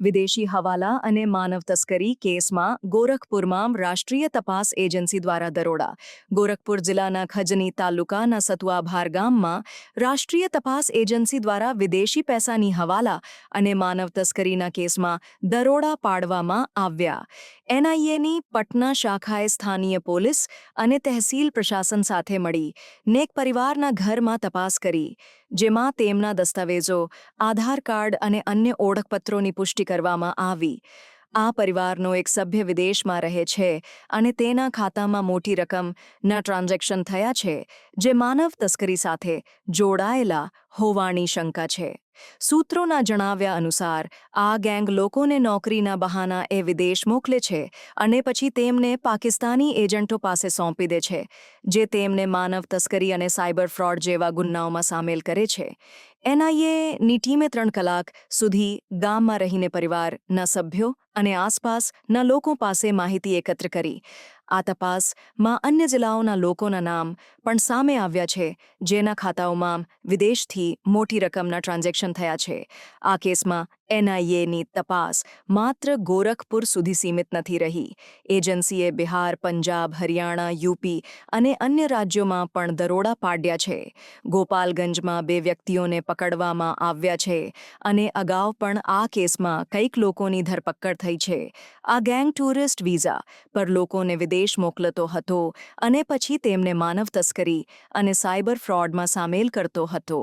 વિદેશી હવાલા અને માનવ તસ્કરી કેસમાં ગોરખપુરમાં રાષ્ટ્રીય તપાસ એજન્સી દ્વારા દરોડા. ગોરખપુર જિલ્લાના ખજની તાલુકાના સતુઆભાર ગામમાં રાષ્ટ્રીય તપાસ એજન્સી દ્વારા વિદેશી પૈસાની હવાલા અને માનવ તસ્કરીના કેસમાં દરોડા પાડવામાં આવ્યા. એનઆઈએની પટના શાખાએ સ્થાનીય પોલીસ અને તહેસીલ પ્રશાસન સાથે મળી. નેક પરિવારના ઘરમાં તપાસ કરી. જેમાં તેમના દસ્તાવેજો આધાર કાર્ડ અને અન્ય ઓળખપત્રોની પુષ્ટિ કરવામાં આવી. આ પરિવારનો એક સભ્ય વિદેશમાં રહે છે અને તેના ખાતામાં મોટી રકમના ટ્રાન્ઝેક્શન થયા છે, જે માનવ તસ્કરી સાથે જોડાયેલા હોવાની શંકા છે. સૂત્રોના જણાવ્યા અનુસાર, આ ગેંગ લોકોને નોકરીના બહાના એ વિદેશ મોકલે છે અને પછી તેમને પાકિસ્તાની એજન્ટો પાસે સોંપી દે છે, જે તેમને માનવ તસ્કરી અને સાયબર ફ્રોડ જેવા ગુનાઓમાં સામેલ કરે છે. એનઆઈએની ટીમે ત્રણ કલાક સુધી ગામમાં રહીને પરિવારના સભ્યો અને આસપાસના લોકો પાસે માહિતી એકત્ર કરી. આ તપાસમાં અન્ય જિલ્લાઓના લોકોના નામ પણ સામે આવ્યા છે, જેના ખાતાઓમાં વિદેશથી મોટી રકમના ટ્રાન્ઝેક્શન થયા છે. આ કેસમાં એનઆઈએની તપાસ માત્ર ગોરખપુર સુધી સીમિત નથી રહી. એજન્સીએ બિહાર, પંજાબ, હરિયાણા, યુપી અને અન્ય રાજ્યોમાં પણ દરોડા પાડ્યા છે. ગોપાલગંજમાં બે વ્યક્તિઓને પકડવામાં આવ્યા છે અને અગાઉ પણ આ કેસમાં કંઈક લોકોની ધરપકડ થઈ છે. આ ગેંગ ટુરિસ્ટ વિઝા પર લોકોને વિદેશ મોકલતો હતો અને પછી તેમને માનવ તસ્કરી અને સાયબર ફ્રોડમાં સામેલ કરતો હતો.